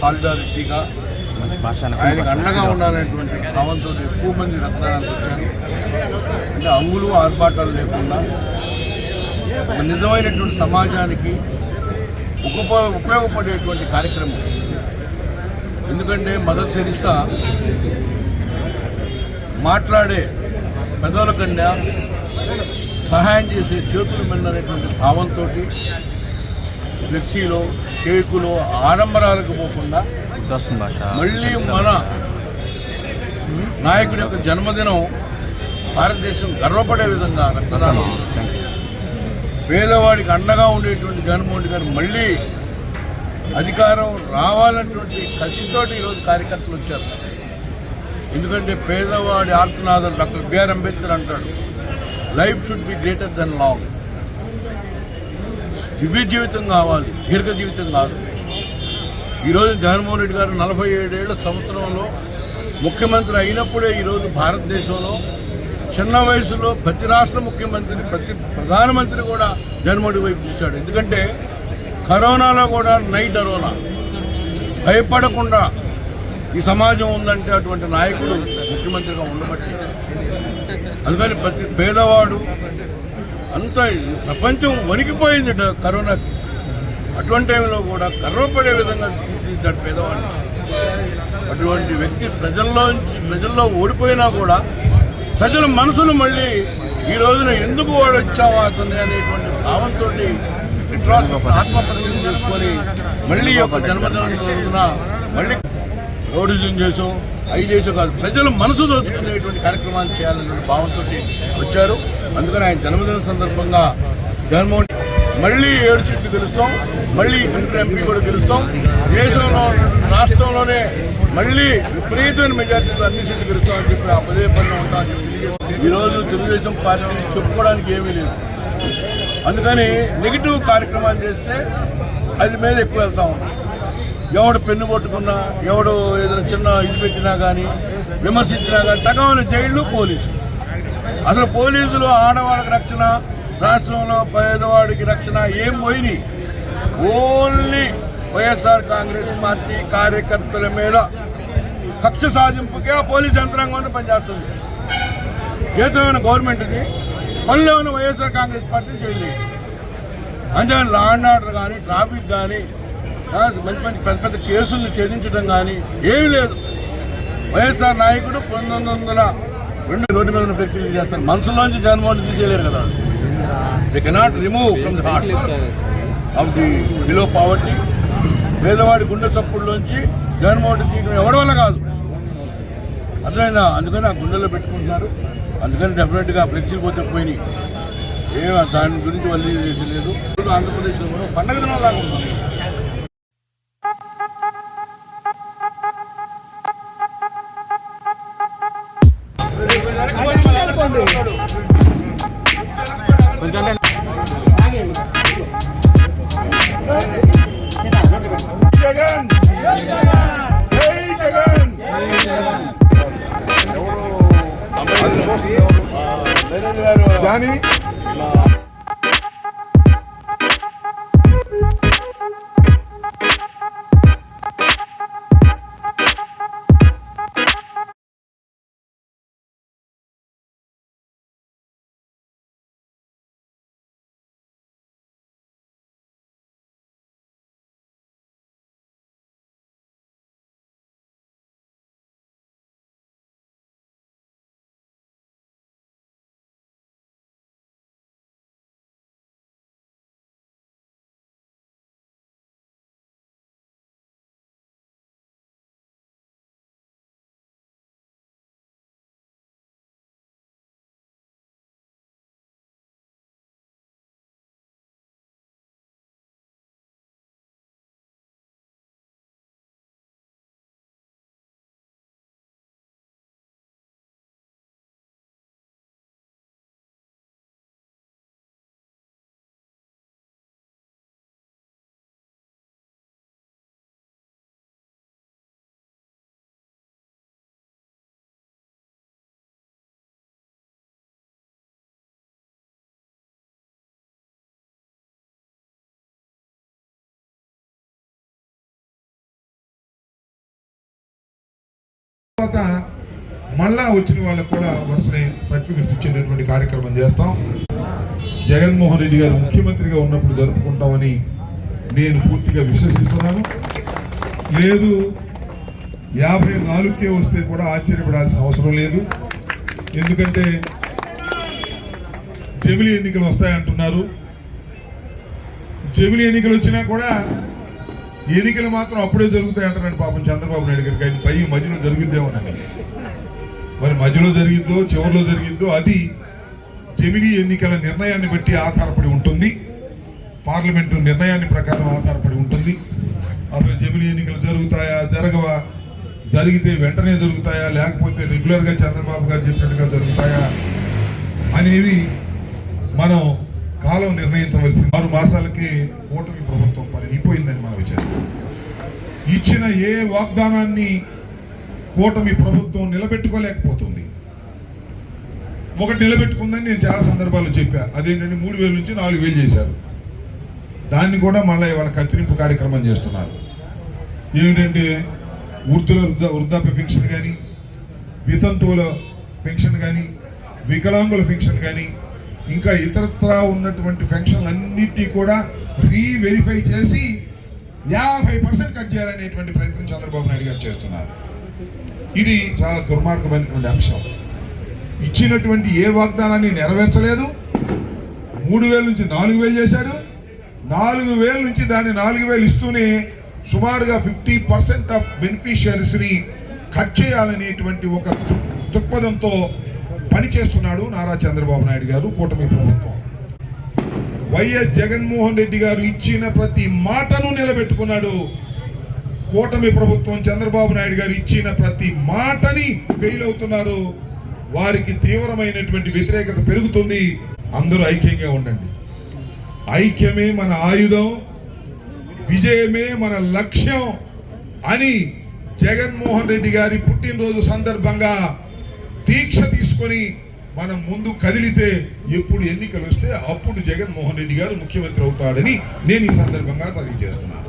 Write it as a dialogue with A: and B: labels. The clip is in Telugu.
A: సాలిడారిటీగా ఆయనకు అండగా ఉండాలనేటువంటి భావంతో ఎక్కువ మంది రక్తదానానికి వచ్చారు. అంటే అంగులు ఆర్భాటాలు లేకుండా నిజమైనటువంటి సమాజానికి ఉప ఉపయోగపడేటువంటి కార్యక్రమం. ఎందుకంటే మదర్ తెరిసా మాట్లాడే పెదవుల కన్నా సహాయం చేసే చేతులు మిన్ననేటువంటి భావంతో ఫ్లెక్సీలో కేకులో ఆడంబరాలకు పోకుండా మళ్ళీ మన నాయకుడి యొక్క జన్మదినం భారతదేశం గర్వపడే విధంగా రక్తదానం. పేదవాడికి అండగా ఉండేటువంటి జగన్మోహన్ రెడ్డి గారు మళ్ళీ అధికారం రావాలన్నటువంటి కసితోటి ఈరోజు కార్యకర్తలు వచ్చారు. ఎందుకంటే పేదవాడి ఆర్తనాథం డాక్టర్ బిఆర్ అంబేద్కర్ అంటాడు life should be greater then long దివ్య జీవితం కావాలి దీర్ఘ జీవితం కాదు. ఈరోజు జగన్మోహన్ రెడ్డి గారు నలభై ఏడేళ్ళ సంవత్సరంలో ముఖ్యమంత్రి అయినప్పుడే ఈరోజు భారతదేశంలో చిన్న వయసులో ప్రతి రాష్ట్ర ముఖ్యమంత్రిని ప్రతి ప్రధానమంత్రి కూడా జగన్మోహన్ వైపు చూశాడు. ఎందుకంటే కరోనాలో కూడా నైట్ అరోనా భయపడకుండా ఈ సమాజం ఉందంటే అటువంటి నాయకుడు ముఖ్యమంత్రిగా ఉండబట్టి అందుకని ప్రతి పేదవాడు అంత ప్రపంచం వణికిపోయింది కరోనా. కరోనాకి అటువంటి టైంలో కూడా కర్రపడే విధంగా తీర్చిదిద్దాడు పేదవాడిని అటువంటి వ్యక్తి ప్రజల్లో ప్రజల్లో ఓడిపోయినా కూడా ప్రజల మనసును మళ్ళీ ఈ రోజున ఎందుకు వాడు వచ్చావా అతన్ని అనేటువంటి భావంతో ఆత్మపరిశీలన చేసుకొని మళ్ళీ యొక్క జన్మదినం రోజున మళ్ళీ రౌడిజం చేసాం అవి చేసాం కాదు ప్రజలు మనసు దోచుకునేటువంటి కార్యక్రమాలు చేయాలనే భావంతో వచ్చారు. అందుకని ఆయన జన్మదిన సందర్భంగా జగన్మోహన్ మళ్ళీ ఏడు సీట్లు గెలుస్తాం మళ్ళీ ఇంటర్ ఎంపీ కూడా గెలుస్తాం. దేశంలో రాష్ట్రంలోనే మళ్ళీ విపరీతమైన మెజార్టీలో అన్ని సీట్లు గెలుస్తాం అని చెప్పి ఆ పదే పనిలో ఉంటామని చెప్పి ఈరోజు తెలుగుదేశం పార్టీ చెప్పుకోవడానికి ఏమీ లేదు. అందుకని నెగిటివ్ కార్యక్రమాలు చేస్తే అది మీద ఎక్కువ వెళ్తా. ఉన్నాం ఎవడు పెన్ను కొట్టుకున్నా ఎవడు ఏదైనా చిన్న ఇది పెట్టినా కానీ విమర్శించినా కానీ తగవని జైళ్ళు పోలీసులు. అసలు పోలీసులు ఆడవాళ్ళకి రక్షణ రాష్ట్రంలో పేదవాడికి రక్షణ ఏం పోయినాయి ఓన్లీ వైఎస్ఆర్ కాంగ్రెస్ పార్టీ కార్యకర్తల మీద కక్ష సాధింపుకే ఆ పోలీస్ యంత్రాంగం అంతా పనిచేస్తుంది. జీతమైన గవర్నమెంట్కి పనిలో ఉన్న వైఎస్ఆర్ కాంగ్రెస్ పార్టీ చేయాలి అంతేగాని లా అండ్ ఆర్డర్ కానీ ట్రాఫిక్ కానీ మంచి మంచి పెద్ద పెద్ద కేసులను ఛేదించడం కానీ ఏమీ లేదు. వైఎస్ఆర్ నాయకుడు పంతొమ్మిది వందల రెండు రోడ్డు మీద ఫ్లెక్సీలు చేస్తారు మనసులోంచి జగన్మోహన్ తీసేయలేరు కదా. They cannot remove from the heart of the below poverty పేదవాడి గుండె చప్పుడులోంచి జగన్మోహన్ తీయడం ఎవరి వల్ల కాదు. అర్థమైందా? అందుకని ఆ గుండెలో పెట్టుకుంటున్నారు. అందుకని డెఫినెట్గా ఫ్లెక్సీలు పోతే పోయినాయి. ఏం దాని గురించి వల్లీ చేసి లేదు. ఆంధ్రప్రదేశ్లో పండగ దినం లాగా ఉంటుంది జగన్.
B: తర్వాత మళ్ళా వచ్చిన వాళ్ళకు కూడా వరుసనే సర్టిఫికెట్స్ ఇచ్చేటటువంటి కార్యక్రమం చేస్తాం. జగన్మోహన్ రెడ్డి గారు ముఖ్యమంత్రిగా ఉన్నప్పుడు జరుపుకుంటామని నేను పూర్తిగా విశ్వసిస్తున్నాను. లేదు యాభై నాలుగుకే వస్తే కూడా ఆశ్చర్యపడాల్సిన అవసరం లేదు. ఎందుకంటే జమిలి ఎన్నికలు వస్తాయంటున్నారు. జమిలి ఎన్నికలు వచ్చినా కూడా ఎన్నికలు మాత్రం అప్పుడే జరుగుతాయి అంటారండి పాపం చంద్రబాబు నాయుడు గారికి ఆయన పై మధ్యలో జరుగుద్దేమోనని మరి మధ్యలో జరిగిద్దో చివరిలో జరిగిద్దో అది జమిని ఎన్నికల నిర్ణయాన్ని బట్టి ఆధారపడి ఉంటుంది. పార్లమెంటు నిర్ణయాన్ని ప్రకారం ఆధారపడి ఉంటుంది. అసలు జమిని ఎన్నికలు జరుగుతాయా జరగవా జరిగితే వెంటనే జరుగుతాయా లేకపోతే రెగ్యులర్గా చంద్రబాబు గారు చెప్పినట్టుగా జరుగుతాయా అనేవి మనం కాలం నిర్ణయించవలసింది. ఆరు మాసాలకి ఓటమి ప్రభుత్వం పని అయిపోయిందని ఇచ్చిన ఏ వాగ్దానాన్ని కూటమి ప్రభుత్వం నిలబెట్టుకోలేకపోతుంది. ఒకటి నిలబెట్టుకుందని నేను చాలా సందర్భాల్లో చెప్పా. అదేంటంటే మూడు వేల నుంచి నాలుగు వేలు చేశారు. దాన్ని కూడా మళ్ళీ ఇవాళ కత్తిరింపు కార్యక్రమం చేస్తున్నారు. ఏమిటంటే వృద్ధుల వృద్ధ వృద్ధాప్య పెన్షన్ కానీ వితంతువుల పెన్షన్ కానీ వికలాంగుల పెన్షన్ కానీ ఇంకా ఇతరత్రా ఉన్నటువంటి పెన్షన్లు అన్నిటినీ కూడా రీవెరిఫై చేసి యాభై పర్సెంట్ కట్ చేయాలనేటువంటి ప్రయత్నం చంద్రబాబు నాయుడు గారు చేస్తున్నారు. ఇది చాలా దుర్మార్గమైనటువంటి అంశం. ఇచ్చినటువంటి ఏ వాగ్దానాన్ని నెరవేర్చలేదు. మూడు వేల నుంచి నాలుగు వేలు చేశాడు. నాలుగు వేల నుంచి దాన్ని నాలుగు వేలు ఇస్తూనే సుమారుగా ఫిఫ్టీ పర్సెంట్ ఆఫ్ బెనిఫిషియరీస్ని కట్ చేయాలనేటువంటి ఒక దృక్పథంతో పనిచేస్తున్నాడు నారా చంద్రబాబు నాయుడు గారు కూటమి ప్రభుత్వం. వైఎస్ జగన్మోహన్ రెడ్డి గారు ఇచ్చిన ప్రతి మాటను నిలబెట్టుకున్నాడు. కూటమి ప్రభుత్వం చంద్రబాబు నాయుడు గారు ఇచ్చిన ప్రతి మాటని ఫెయిల్ అవుతున్నారు. వారికి తీవ్రమైనటువంటి వ్యతిరేకత పెరుగుతుంది. అందరూ ఐక్యంగా ఉండండి. ఐక్యమే మన ఆయుధం. విజయమే మన లక్ష్యం అని జగన్మోహన్ రెడ్డి గారి పుట్టినరోజు సందర్భంగా దీక్ష తీసుకొని మనం ముందు కదిలితే ఎప్పుడు ఎన్నికలు వస్తే అప్పుడు జగన్మోహన్ రెడ్డి గారు ముఖ్యమంత్రి అవుతాడని నేను ఈ సందర్భంగా తెలియజేస్తున్నాను.